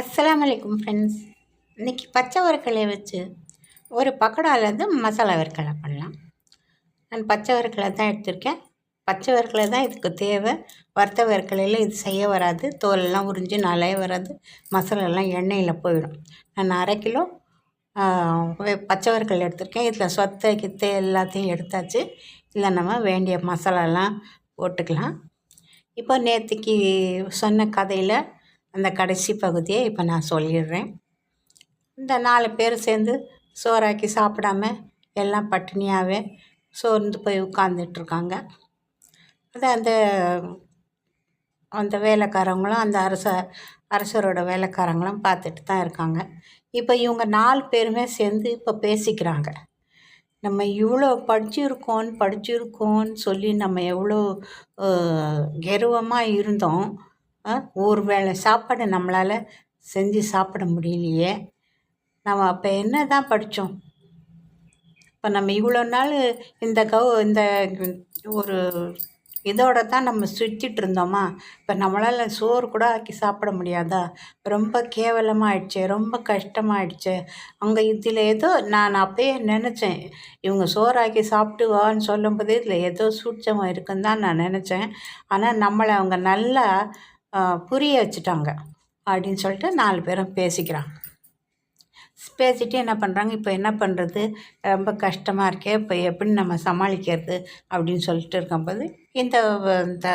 அஸ்ஸலாமு ஃப்ரெண்ட்ஸ் இன்றைக்கி பச்சை வறுக்கலையை வச்சு ஒரு பக்கோடாலேருந்து மசாலா வறுக்கலை பண்ணலாம். நான் பச்சை வறுக்கலை தான் எடுத்திருக்கேன். பச்சை வறுக்கலை தான் இதுக்கு தேவை. வறுத்த வறுக்கலையில் இது செய்ய வராது. தோலெல்லாம் உறிஞ்சு நல்லாவே வராது. மசாலாலாம் எண்ணெயில் போயிடும். நான் அரை கிலோ பச்சை வறுக்கல் எடுத்திருக்கேன். இதில் சொத்தை கித்தை எல்லாத்தையும் எடுத்தாச்சு. இதில் நம்ம வேண்டிய மசாலாலாம் போட்டுக்கலாம். இப்போ நேற்றுக்கு சொன்ன கதையில் அந்த கடைசி பகுதியை இப்போ நான் சொல்லிடுறேன். இந்த நாலு பேர் சேர்ந்து சோறாக்கி சாப்பிடாம எல்லாம் பட்டினியாகவே சோர்ந்து போய் உட்காந்துட்ருக்காங்க அது அந்த அந்த வேலைக்காரங்களும் அந்த அரச அரசரோட வேலைக்காரங்களும் பார்த்துட்டு தான் இருக்காங்க. இப்போ இவங்க நாலு பேருமே சேர்ந்து இப்போ பேசிக்கிறாங்க. நம்ம இவ்வளோ படிச்சிருக்கோம் படிச்சிருக்கோன்னு சொல்லி நம்ம எவ்வளோ கெர்வமாக இருந்தோம். ஒரு வேளை சாப்பாடு நம்மளால் செஞ்சு சாப்பிட முடியலையே. நம்ம அப்போ என்ன தான் படித்தோம் இப்போ நம்ம இவ்வளோ நாள் இந்த கவு இந்த ஒரு இதோட தான் நம்ம சுற்றிட்டு இருந்தோமா? இப்போ நம்மளால் சோறு கூட ஆக்கி சாப்பிட முடியாதா? ரொம்ப கேவலமாக ஆயிடுச்சு ரொம்ப கஷ்டமாயிடுச்சு. அங்கே இதில் ஏதோ நான் அப்பயே நினச்சேன் இவங்க சோறாக்கி சாப்பிட்டு சொல்லும்போதே சொல்லும்போது இதில் ஏதோ சூட்சமாக இருக்குன்னு தான் நான் நினச்சேன். ஆனால் நம்மளை அவங்க நல்லா புரிய வச்சுட்டாங்க அப்படின்னு சொல்லிட்டு நாலு பேரும் பேசிக்கிறாங்க. பேசிட்டு என்ன பண்ணுறாங்க இப்போ என்ன பண்ணுறது ரொம்ப கஷ்டமாக இருக்கே இப்போ எப்படி நம்ம சமாளிக்கிறது அப்படின்னு சொல்லிட்டு இருக்கும்போது இந்த இந்த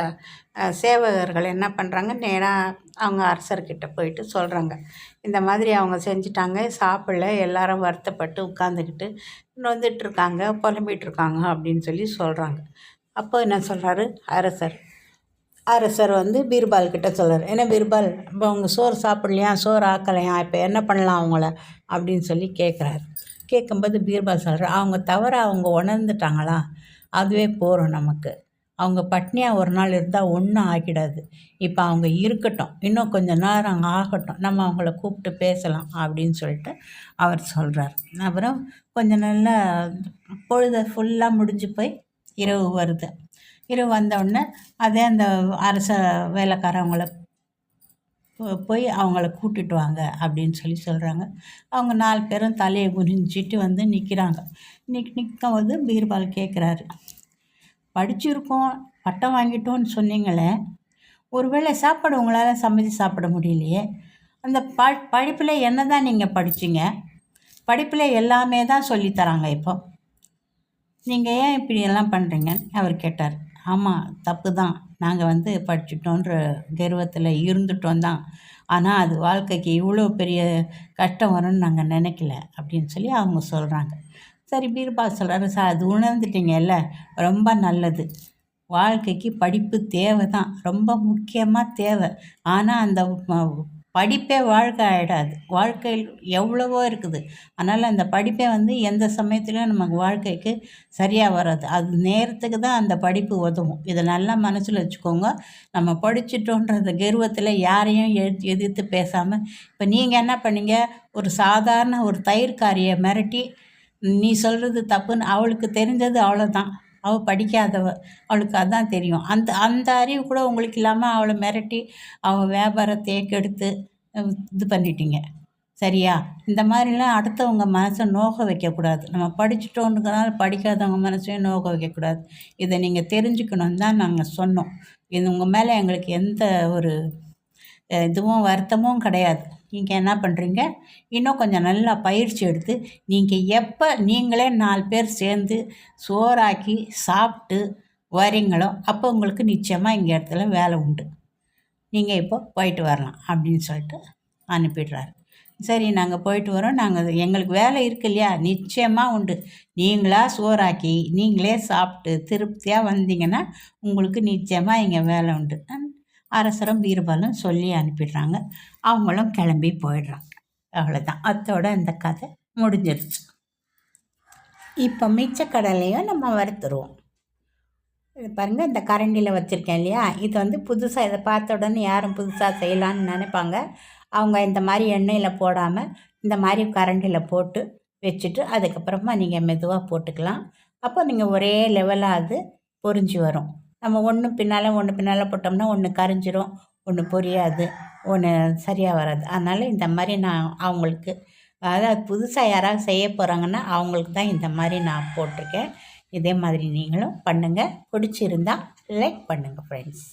சேவகர்கள் என்ன பண்ணுறாங்க நேராக அவங்க அரசர்கிட்ட போயிட்டு சொல்கிறாங்க இந்த மாதிரி அவங்க செஞ்சிட்டாங்க சாப்பிடல எல்லாரும் வருத்தப்பட்டு உட்காந்துக்கிட்டு நொந்துட்டுருக்காங்க புலம்பிகிட்ருக்காங்க அப்படின்னு சொல்லி சொல்கிறாங்க அப்போ என்ன சொல்கிறாரு அரசர் அரசர் வந்து பீர்பால் கிட்ட சொல்கிறார் ஏன்னா பீர்பால் இப்போ அவங்க சோறு சாப்பிட்லையா? சோறு ஆக்கலையா? இப்போ என்ன பண்ணலாம் அவங்கள? அப்படின்னு சொல்லி கேட்குறாரு கேட்கும்போது பீர்பால் சொல்கிறார் அவங்க தவிர அவங்க உணர்ந்துட்டாங்களா? அதுவே போகிறோம் நமக்கு. அவங்க பட்னியாக ஒரு நாள் இருந்தால் ஒன்றும் ஆகிடாது. இப்போ அவங்க இருக்கட்டும். இன்னும் கொஞ்சம் நேரம் அங்கே ஆகட்டும். நம்ம அவங்கள கூப்பிட்டு பேசலாம். அப்படின்னு சொல்லிட்டு அவர் சொல்கிறார் அப்புறம் கொஞ்சம் நல்லா பொழுது ஃபுல்லாக முடிஞ்சு போய் இரவு வருது. இரவு வந்தவுடனே அதே அந்த அரச வேலைக்காரவங்கள போ- போய் அவங்கள கூட்டிட்டு வாங்க அப்படின்னு சொல்லி சொல்கிறாங்க அவங்க நாலு பேரும் தலையை குனிஞ்சிட்டு வந்து நிற்கிறாங்க நிக் நிற்கும் போது பீர்பால் கேட்குறாரு படிச்சிருக்கோம் பட்டம் வாங்கிட்டோன்னு சொன்னீங்களே. ஒருவேளை சாப்பாடு உங்களால் சமைச்சு சாப்பிட முடியலையே. அந்த ப படிப்பில் என்ன தான் நீங்கள் படிச்சிங்க? படிப்பில் எல்லாமே தான் சொல்லித் தராங்க இப்போ. நீங்கள் ஏன் இப்படி எல்லாம் பண்ணுறீங்கன்னு அவர் கேட்டார். ஆமாம் தப்பு தான் நாங்கள் வந்து படிச்சிட்டோன்ற கர்வத்தில் இருந்துட்டோம் தான் ஆனால் அது வாழ்க்கைக்கு இவ்வளோ பெரிய கஷ்டம் வரும்னு நாங்கள் நினைக்கல அப்படின்னு சொல்லி அவங்க சொல்கிறாங்க சரி பீர்பால் சொல்கிறாரு சார் அது உணர்ந்துட்டீங்கல்ல? ரொம்ப நல்லது. வாழ்க்கைக்கு படிப்பு தேவை தான் ரொம்ப முக்கியமாக தேவை. ஆனால் அந்த படிப்பே வாழ்க்கை ஆகிடாது வாழ்க்கையில் எவ்வளவோ இருக்குது. அதனால் அந்த படிப்பே வந்து எந்த சமயத்துலையும் நமக்கு வாழ்க்கைக்கு சரியாக வராது. அது நேரத்துக்கு தான் அந்த படிப்பு உதவும். இதை நல்லா மனசில் வச்சுக்கோங்க. நம்ம படிச்சிட்டோன்றது கர்வத்தில் யாரையும் எதிர்த்து எதிர்த்து பேசாமல் இப்போ நீங்கள் என்ன பண்ணீங்க? ஒரு சாதாரண ஒரு தயிர்காரியை மிரட்டி நீ சொல்கிறது தப்புன்னு அவளுக்கு தெரிஞ்சது அவ்வளோதான் அவள் படிக்காதவ அவளுக்கு அதான் தெரியும். அந்த அந்த அறிவு கூட உங்களுக்கு இல்லாமல் அவளை மிரட்டி அவள் வியாபாரத்தையே கெடுத்து இது பண்ணிட்டீங்க. சரியா? இந்த மாதிரிலாம் அடுத்தவங்க மனசை நோக வைக்கக்கூடாது. நம்ம படிச்சுட்டோன்றதுனால படிக்காதவங்க மனசையும் நோக வைக்கக்கூடாது. இதை நீங்கள் தெரிஞ்சுக்கணும்னு தான் நாங்கள் சொன்னோம். இது உங்கள் மேலே எங்களுக்கு எந்த ஒரு இதுவும் வருத்தமும் கிடையாது. நீங்கள் என்ன பண்ணுறீங்க இன்னும் கொஞ்சம் நல்லா பயிற்சி எடுத்து நீங்கள் எப்போ நீங்களே நாலு பேர் சேர்ந்து சோறாக்கி சாப்பிட்டு வரீங்களோ அப்போ உங்களுக்கு நிச்சயமாக இங்கே இடத்துல வேலை உண்டு. நீங்கள் இப்போ போயிட்டு வரலாம் அப்படின்னு சொல்லிட்டு அனுப்பிடுறாரு. சரி நாங்கள் போயிட்டு வரோம். நாங்கள் எங்களுக்கு வேலை இருக்கு இல்லையா? நிச்சயமாக உண்டு. நீங்களாக சோறாக்கி நீங்களே சாப்பிட்டு திருப்தியாக வந்தீங்கன்னா உங்களுக்கு நிச்சயமாக இங்கே வேலை உண்டு. அரசரும் பீர்பாலும் சொல்லி அனுப்பிடுறாங்க. அவங்களும் கிளம்பி போயிடுறாங்க. அவ்வளோதான் அத்தோட இந்த கதை முடிஞ்சிருச்சு. இப்போ மிச்ச கடலையும் நம்ம வறுத்துருவோம். இது பாருங்கள் இந்த கரண்டியில் வச்சுருக்கேன் இல்லையா? இது வந்து புதுசாக இதை பார்த்த உடனே யாரும் புதுசாக செய்யலான்னு நினைப்பாங்க. அவங்க இந்த மாதிரி எண்ணெயில் போடாமல் இந்த மாதிரி கரண்டியில் போட்டு வச்சுட்டு அதுக்கப்புறமா நீங்கள் மெதுவாக போட்டுக்கலாம். அப்போ நீங்கள் ஒரே லெவலாக அது பொரிஞ்சு வரும். நம்ம ஒன்று பின்னால் ஒன்று பின்னால் போட்டோம்னா ஒன்று கரைஞ்சிரும் ஒன்று புரியாது ஒன்று சரியாக வராது. அதனால் இந்த மாதிரி நான் அவங்களுக்கு அதாவது புதுசாக யாராவது செய்ய போகிறாங்கன்னா அவங்களுக்கு தான் இந்த மாதிரி நான் போட்டிருக்கேன். இதே மாதிரி நீங்களும் பண்ணுங்கள் பிடிச்சிருந்தா லைக் பண்ணுங்கள் ஃப்ரெண்ட்ஸ்